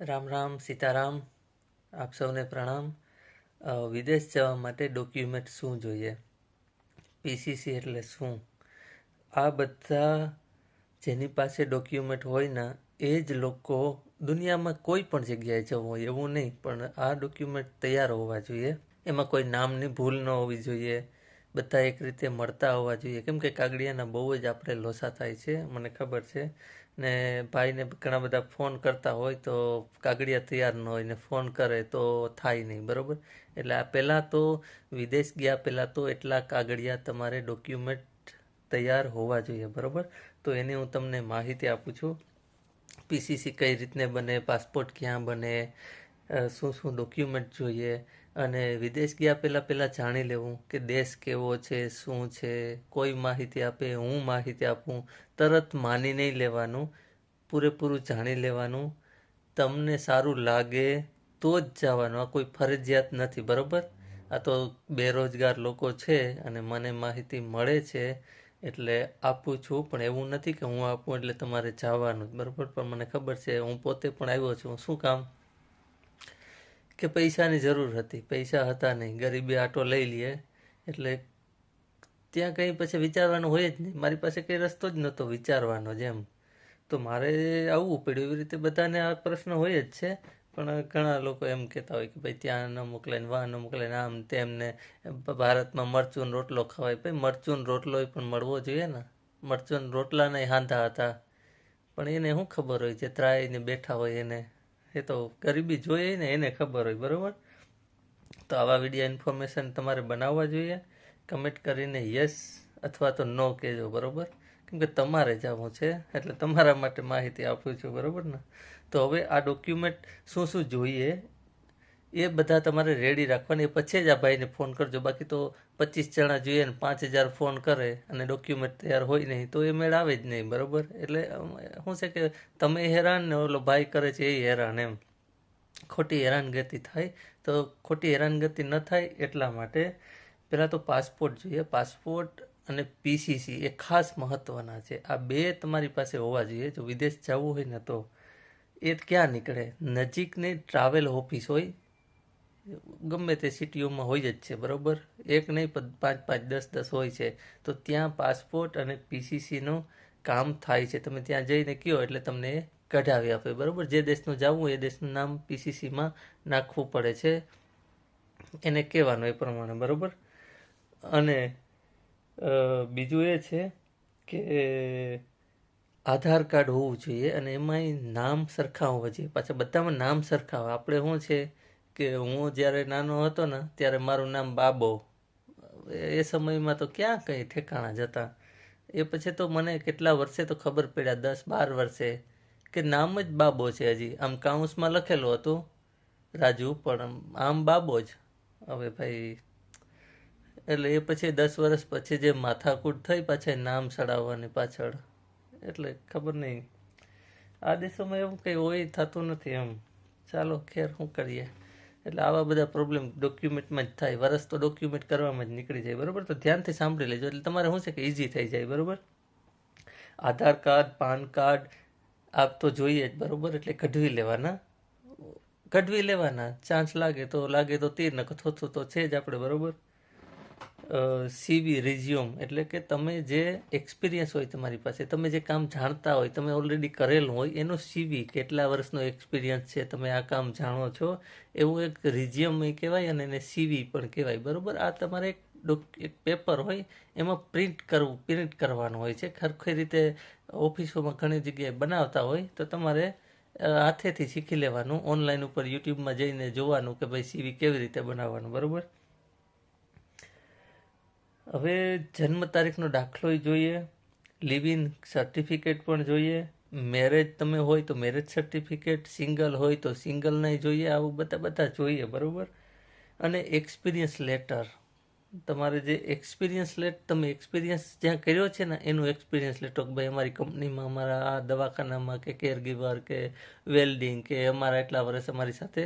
રામ રામ, સીતારામ, આપ સૌને પ્રણામ. વિદેશ જવા માટે ડોક્યુમેન્ટ શું જોઈએ? પીસીસી એટલે શું? આ બધા જેની પાસે ડોક્યુમેન્ટ હોય ને, એ જ લોકો દુનિયામાં કોઈ પણ જગ્યાએ જવું હોય એવું નહીં, પણ આ ડોક્યુમેન્ટ તૈયાર હોવા જોઈએ. એમાં કોઈ નામની ભૂલ ન હોવી જોઈએ. બધા એક રીતે મળતા હોવા જોઈએ. કેમ કે કાગડિયાના બહુ જ આપણે લોસા થાય છે, મને ખબર છે. ને ભાઈને ઘણા બધા ફોન કરતા હોય તો કાગડિયા તૈયાર ન હોય ને ફોન કરે તો થાય નહીં, બરાબર? એટલે આ પહેલાં તો વિદેશ ગયા પહેલાં તો એટલા કાગડિયા તમારે ડોક્યુમેન્ટ તૈયાર હોવા જોઈએ, બરાબર? તો એની હું તમને માહિતી આપું છું. પીસીસી કઈ રીતને બને, પાસપોર્ટ ક્યાં બને શું શું ડોક્યુમેન્ટ જોઈએ અને વિદેશ ગયા પહેલાં પહેલાં જાણી લેવું કે દેશ કેવો છે, શું છે, કોઈ માહિતી આપે, હું માહિતી આપું, તરત માની નહીં લેવાનું, પૂરેપૂરું જાણી લેવાનું, તમને સારું લાગે તો જ જવાનું. આ કોઈ ફરજિયાત નથી, બરાબર? આ તો બેરોજગાર લોકો છે અને મને માહિતી મળે છે એટલે આપું છું, પણ એવું નથી કે હું આપું એટલે તમારે જવાનું જ, બરાબર? પણ મને ખબર છે, હું પોતે પણ આવ્યો છું. શું કામ? કે પૈસાની જરૂર હતી. પૈસા હતા નહીં. ગરીબી આટો લઈ લઈએ એટલે ત્યાં કંઈ પછી વિચારવાનું હોય જ નહીં. મારી પાસે કંઈ રસ્તો જ નહોતો વિચારવાનો જેમ. તો મારે આવવું પડ્યું. એવી રીતે બધાને આ પ્રશ્ન હોય જ છે. પણ ઘણા લોકો એમ કહેતા હોય કે ભાઈ ત્યાં ન મોકલાય ને વાહ ન મોકલાય ને આમ તેમને ભારતમાં મરચું રોટલો ખવાય. ભાઈ મરચું રોટલો પણ મળવો જોઈએ ને. મરચું રોટલાના હાંધા હતા. પણ એને શું ખબર હોય? જે ત્રાઈને બેઠા હોય એને. એ તો ગરીબી જોઈએ ને એને ખબર હોય, બરાબર? તો આવા વીડિયો ઇન્ફોર્મેશન તમારે બનાવવા જોઈએ. કમેન્ટ કરીને યસ અથવા તો નો કહેજો, બરાબર? કેમ કે તમારે જવું છે, એટલે તમારા માટે માહિતી આપું છું, બરાબર ને? તો હવે આ ડોક્યુમેન્ટ શું શું જોઈએ એ બધા તમારે રેડી રાખવાની. પછી જ આ ભાઈને ફોન કરજો. બાકી તો પચીસ જણા જોઈએ ને પાંચ હજાર ફોન કરે અને ડોક્યુમેન્ટ તૈયાર હોય નહીં, તો એ મેળ આવે જ નહીં, બરાબર? એટલે શું છે કે તમે હેરાન ને ઓલો ભાઈ કરે છે એ હેરાન એમ. ખોટી હેરાનગતિ થાય, તો ખોટી હેરાનગતિ ન થાય એટલા માટે પહેલાં તો પાસપોર્ટ જોઈએ. પાસપોર્ટ અને પીસીસી એ ખાસ મહત્ત્વના છે. આ બે તમારી પાસે હોવા જોઈએ. જો વિદેશ જવું હોય ને તો એ ક્યાં નીકળે? નજીકની ટ્રાવેલ ઓફિસ હોય, ગમે તે સિટીઓમાં હોય જ છે, બરાબર? એક નહીં પાંચ પાંચ, દસ દસ હોય છે. તો ત્યાં પાસપોર્ટ અને પીસીસીનું કામ થાય છે. તમે ત્યાં જઈને કહો એટલે તમને કઢાવી આપે. બરાબર? જે દેશનું જવું એ દેશનું નામ પીસીસીમાં નાખવું પડે છે. એને કહેવાનું એ પ્રમાણે. બરાબર? અને બીજું એ છે કે આધાર કાર્ડ હોવું જોઈએ અને એમાંય નામ સરખા હોવા જોઈએ. પાછા બધામાં નામ સરખા હોય. આપણે શું છે કે હું જ્યારે નાનો હતો ને, ત્યારે મારું નામ બાબો. એ સમયમાં તો ક્યાં કંઈ ઠેકાણા જતા? એ પછી તો મને કેટલા વર્ષે તો ખબર પડ્યા, દસ બાર વર્ષે, કે નામ જ બાબો છે હજી. આમ કાઉન્સમાં લખેલું હતું, રાજુ, પણ આમ બાબો જ. હવે ભાઈ, એટલે એ પછી દસ વર્ષ પછી જે માથાકૂટ થઈ પાછા નામ ચડાવવાની પાછળ. એટલે ખબર નહીં. આ દિવસોમાં એવું કંઈ હોય થતું નથી એમ. ચાલો, ખેર શું કરીએ. એટલે આવા બધા પ્રોબ્લેમ ડોક્યુમેન્ટમાં જ થાય. વરસ તો ડોક્યુમેન્ટ કરવામાં જ નીકળી જાય, બરાબર? તો ધ્યાનથી સાંભળી લેજો. એટલે તમારે શું છે કે ઇઝી થઈ જાય, બરાબર? આધાર કાર્ડ, પાન કાર્ડ, આપ તો જોઈએ જ, બરાબર? એટલે કઢવી લેવાના. કઢવી લેવાના. ચાન્સ લાગે તો લાગે તો તીર નખ થોથું તો છે જ આપણે, બરાબર? સીવી રિઝ્યુમ એટલે કે તમે જે એક્સપિરિયન્સ હોય તમારી પાસે, તમે જે કામ જાણતા હોય, તમે ઓલરેડી કરેલું હોય, એનો સીવી કેટલા વર્ષનો એક્સપિરિયન્સ છે, તમે આ કામ જાણો છો, એવું એક રિઝ્યુમ કહેવાય અને એને સીવી પણ કહેવાય. બરાબર? આ તમારે એક એક પેપર હોય, એમાં પ્રિન્ટ કરવું પ્રિન્ટ કરવાનું હોય છે. ખરખી રીતે ઓફિસોમાં ઘણી જગ્યાએ બનાવતા હોય, તો તમારે હાથેથી શીખી લેવાનું ઓનલાઈન ઉપર યુટ્યુબમાં જઈને જોવાનું કે ભાઈ સીવી કેવી રીતે બનાવવાનું. બરાબર? હવે જન્મ તારીખનો દાખલો જોઈએ લિવ ઇન સર્ટિફિકેટ પણ જોઈએ. મેરેજ તમે હોય તો મેરેજ સર્ટિફિકેટ સિંગલ હોય તો સિંગલના જોઈએ, આવું બધા બધા જોઈએ, બરાબર? અને એક્સપિરિયન્સ લેટર તમારે જે એક્સપિરિયન્સ લેટ તમે એક્સપિરિયન્સ જ્યાં કર્યો છે ને, એનું એક્સપિરિયન્સ લેટર ભાઈ અમારી કંપનીમાં અમારા આ દવાખાનામાં કે કેરગીવર કે વેલ્ડિંગ કે અમારા એટલા વર્ષ અમારી સાથે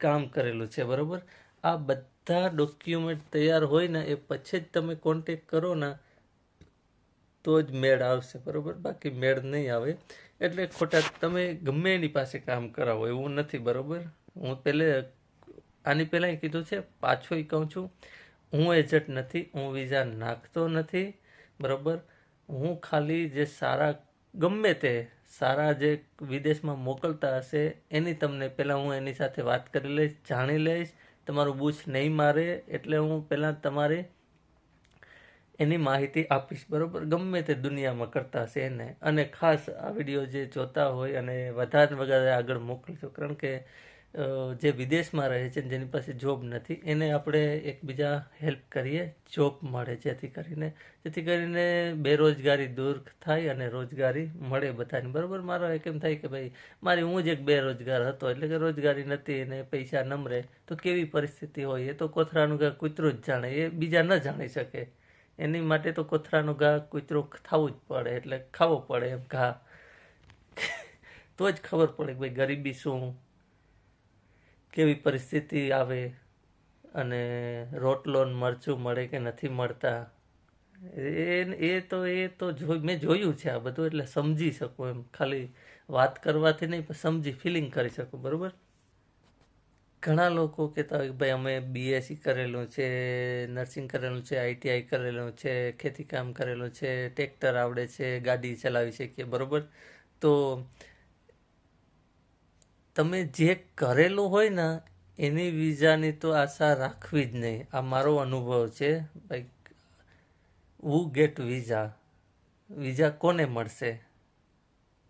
કામ કરેલું છે, બરાબર? આ બધા ડોક્યુમેન્ટ તૈયાર હોય ને એ પછી જ તમે કોન્ટેક કરો ને, તો જ મેળ આવશે, બરાબર? બાકી મેળ નહીં આવે. એટલે ખોટા તમે ગમે એની પાસે કામ કરાવો, એવું નથી, બરાબર? હું પહેલે આની પહેલાં કીધું છે, પાછું કહું છું, હું એજન્ટ નથી, હું વિઝા નાખતો નથી, બરાબર? હું ખાલી જે સારા, ગમે તે સારા જે વિદેશમાં મોકલતા હશે, એની તમને પહેલાં હું એની સાથે વાત કરી લઈશ, જાણી લઈશ તમારું બૂચ નહીં મારે એટલે હું પહેલાં તમારે એની માહિતી આપીશ, બરોબર? ગમે તે દુનિયામાં કરતા હશે એને. અને ખાસ આ વીડિયો જે જોતા હોય અને વધારે વધારે આગળ મોકલજો. કારણ કે જે વિદેશમાં રહે છે જેની પાસે જોબ નથી, એને આપણે એકબીજા હેલ્પ કરીએ જોબ મળે જેથી કરીને જેથી કરીને બેરોજગારી દૂર થાય અને રોજગારી મળે બધાને. બરાબર? મારો એક એમ થાય કે ભાઈ, મારી હું જ એક બેરોજગાર હતો, એટલે કે રોજગારી નથી અને પૈસા નમરે, તો કેવી પરિસ્થિતિ હોય? એ તો કોથરાનું ઘા કૂતરું જ જાણે, એ બીજા ન જાણી શકે. એની માટે તો કોથરાનું ઘા કૂતરું થવું જ પડે, એટલે ખાવો પડે એમ ઘા. તો જ ખબર પડે કે ભાઈ ગરીબી શું? કેવી પરિસ્થિતિ આવે અને રોટલો મરચું મળે કે નથી મળતા? એ એ તો એ તો મેં જોયું છે આ બધું, એટલે સમજી શકું એમ. ખાલી વાત કરવાથી નહીં, પણ સમજી ફિલિંગ કરી શકું, બરાબર? ઘણા લોકો કહેતા હોય કે ભાઈ, અમે બીએસસી કરેલું છે, નર્સિંગ કરેલું છે આઈટીઆઈ કરેલું છે ખેતી કામ કરેલું છે, ટ્રેક્ટર આવડે છે, ગાડી ચલાવી શકીએ, બરાબર? તો તમે જે કરેલું હોય ને, એની વિઝાની તો આશા રાખવી જ નહીં. આ મારો અનુભવ છે ભાઈ વુ ગેટ વિઝા વિઝા કોને મળશે?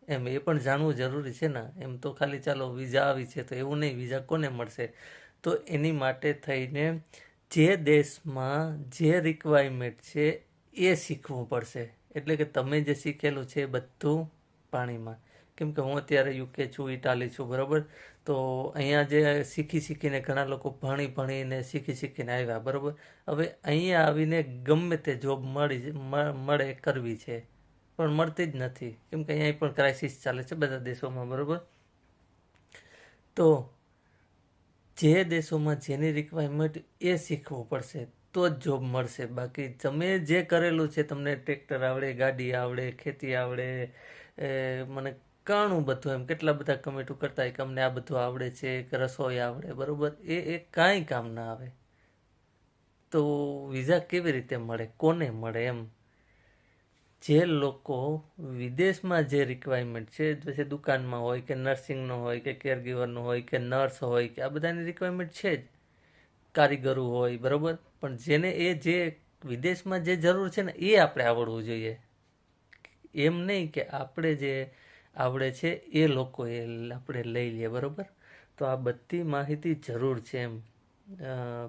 એમ, એ પણ જાણવું જરૂરી છે ને. એમ તો ખાલી ચાલો વિઝા આવી છે તો એવું નહીં વિઝા કોને મળશે? તો એની માટે થઈને જે દેશમાં જે રિક્વાયરમેન્ટ છે એ શીખવું પડશે. એટલે કે તમે જે શીખેલું છે બધું પાણીમાં. કેમ કે હું અત્યારે યુકે છું ઇટાલી છું, બરાબર? તો અહીંયા જે શીખી શીખીને ઘણા લોકો ભણી ભણીને શીખી શીખીને આવ્યા, બરાબર? હવે અહીંયા આવીને ગમે તે જોબ મળી મળે કરવી છે, પણ મળતી જ નથી. કેમ કે અહીંયા પણ ક્રાઇસિસ ચાલે છે બધા દેશોમાં, બરાબર? તો જે દેશોમાં જેની રિક્વાયરમેન્ટ એ શીખવું પડશે, તો જ જોબ મળશે. બાકી તમે જે કરેલું છે, તમને ટ્રેક્ટર આવડે, ગાડી આવડે, ખેતી આવડે મને ઘણું બધું એમ, કેટલા બધા કમેન્ટો કરતા કે અમને આ બધું આવડે છે, કે રસોઈ આવડે, બરાબર? એ એ કાંઈ કામ ના આવે. તો વિઝા કેવી રીતે મળે? કોને મળે એમ? જે લોકો વિદેશમાં જે રિક્વાયરમેન્ટ છે, પછી દુકાનમાં હોય કે નર્સિંગનો હોય કે કેરગીવરનો હોય કે નર્સ હોય કે આ બધાની રિક્વાયરમેન્ટ છે જ. કારીગરો હોય, બરાબર? પણ જેને એ જે વિદેશમાં જે જરૂર છે ને, એ આપણે આવડવું જોઈએ. એમ નહીં કે આપણે જે આવડે છે એ લોકો એ આપણે લઈ લઈએ બરાબર? તો આ બધી માહિતી જરૂર છે એમ.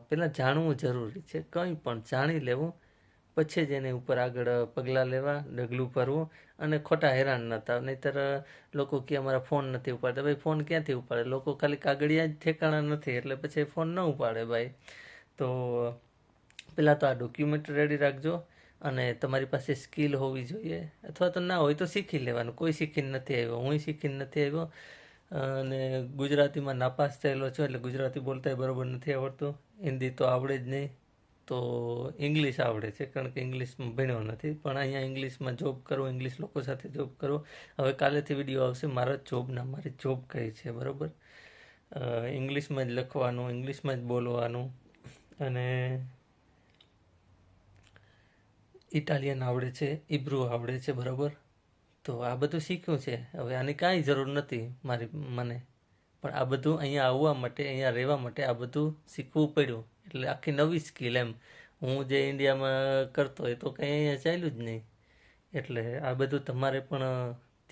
પહેલાં જાણવું જરૂરી છે. કંઈ પણ જાણી લેવું, પછી જ એની ઉપર આગળ પગલાં લેવા, ડગલું ભરવું અને ખોટા હેરાન ન થાવ. નહીતર લોકો કે અમારા ફોન નથી ઉપાડતા. ભાઈ, ફોન ક્યાંથી ઉપાડે? લોકો ખાલી કાગળિયા જ ઠેકાણા નથી, એટલે પછી ફોન ન ઉપાડે ભાઈ. તો પહેલાં તો આ ડોક્યુમેન્ટ રેડી રાખજો. અને તમારી પાસે સ્કિલ હોવી જોઈએ અથવા તો ના હોય તો શીખી લેવાનું. કોઈ શીખીને નથી આવ્યો. હું શીખીને નથી આવ્યો. અને ગુજરાતીમાં નાપાસ થયેલો છું એટલે ગુજરાતી બોલતા બરાબર નથી આવડતું. હિન્દી તો આવડે જ નહીં. તો ઇંગ્લિશ આવડે છે કારણ કે ઇંગ્લિશમાં ભણ્યો નથી. પણ અહીંયા ઇંગ્લિશમાં જોબ કરો, ઇંગ્લિશ લોકો સાથે જોબ કરો. હવે કાલેથી વીડિયો આવશે. મારા જોબના મારી જોબ કઈ છે, બરાબર? ઇંગ્લિશમાં જ લખવાનું, ઇંગ્લિશમાં જ બોલવાનું. અને ઇટાલિયન આવડે છે ઇબ્રુ આવડે છે, બરાબર? તો આ બધું શીખ્યું છે. હવે આની કાંઈ જરૂર નથી મારી મને. પણ આ બધું અહીંયા આવવા માટે, અહીંયા રહેવા માટે આ બધું શીખવું પડ્યું. એટલે આખી નવી સ્કિલ એમ. હું જે ઇન્ડિયામાં કરતો હોય તો કંઈ અહીંયા ચાલ્યું જ નહીં. એટલે આ બધું તમારે પણ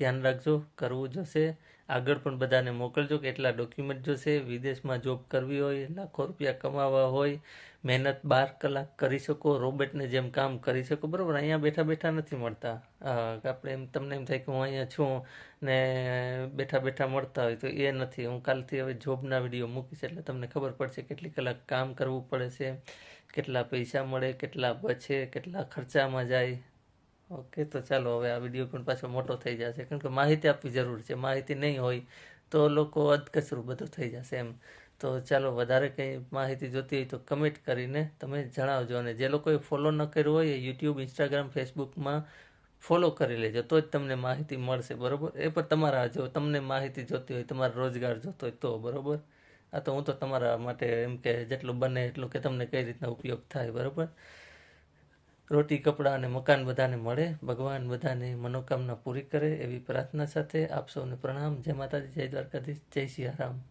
ધ્યાન રાખજો, કરવું જોશે. આગળ પણ બધાને મોકલજો. કે એટલા ડોક્યુમેન્ટ જોશે, વિદેશમાં જોબ કરવી હોય, લાખો રૂપિયા કમાવા હોય, મહેનત બાર કલાક કરી શકો, રોબોટને જેમ કામ કરી શકો. બરાબર, અહીંયા બેઠા બેઠા નથી મળતા. આપણે એમ, તમને એમ થાય કે હું અહીંયા છું ને બેઠા બેઠા મળતા હોય તો એ નથી. હું કાલથી હવે જોબના વીડિયો મૂકીશ એટલે તમને ખબર પડશે કેટલી કલાક કામ કરવું પડે છે, કેટલા પૈસા મળે, કેટલા બચે, કેટલા ખર્ચામાં જાય. ઓકે, તો ચાલો હવે આ વીડિયો પણ પાછો મોટો થઈ જશે. કારણ કે માહિતી આપવી જરૂર છે, માહિતી નહીં હોય તો લોકો અધકચરું બધું થઈ જશે એમ. તો ચાલો, વધારે કંઈ માહિતી જોતી હોય તો કમેન્ટ કરીને તમે જણાવજો અને જે લોકોએ ફોલો ન કર્યું હોય એ યુટ્યુબ ઇન્સ્ટાગ્રામ ફેસબુકમાં ફોલો કરી લેજો, તો જ તમને માહિતી મળશે, બરાબર? એ પણ તમારા, જો તમને માહિતી જોતી હોય, તમારો રોજગાર જોતો હોય તો, બરાબર? આ તો હું તો તમારા માટે એમ કે જેટલું બને એટલું કે તમને કઈ રીતના ઉપયોગ થાય, બરોબર? રોટી, કપડાં અને મકાન બધાને મળે, ભગવાન બધાને મનોકામના પૂરી કરે એવી પ્રાર્થના સાથે આપ સૌને પ્રણામ. જય માતાજી, જય દ્વારકાધીશ, જય સિયારામ.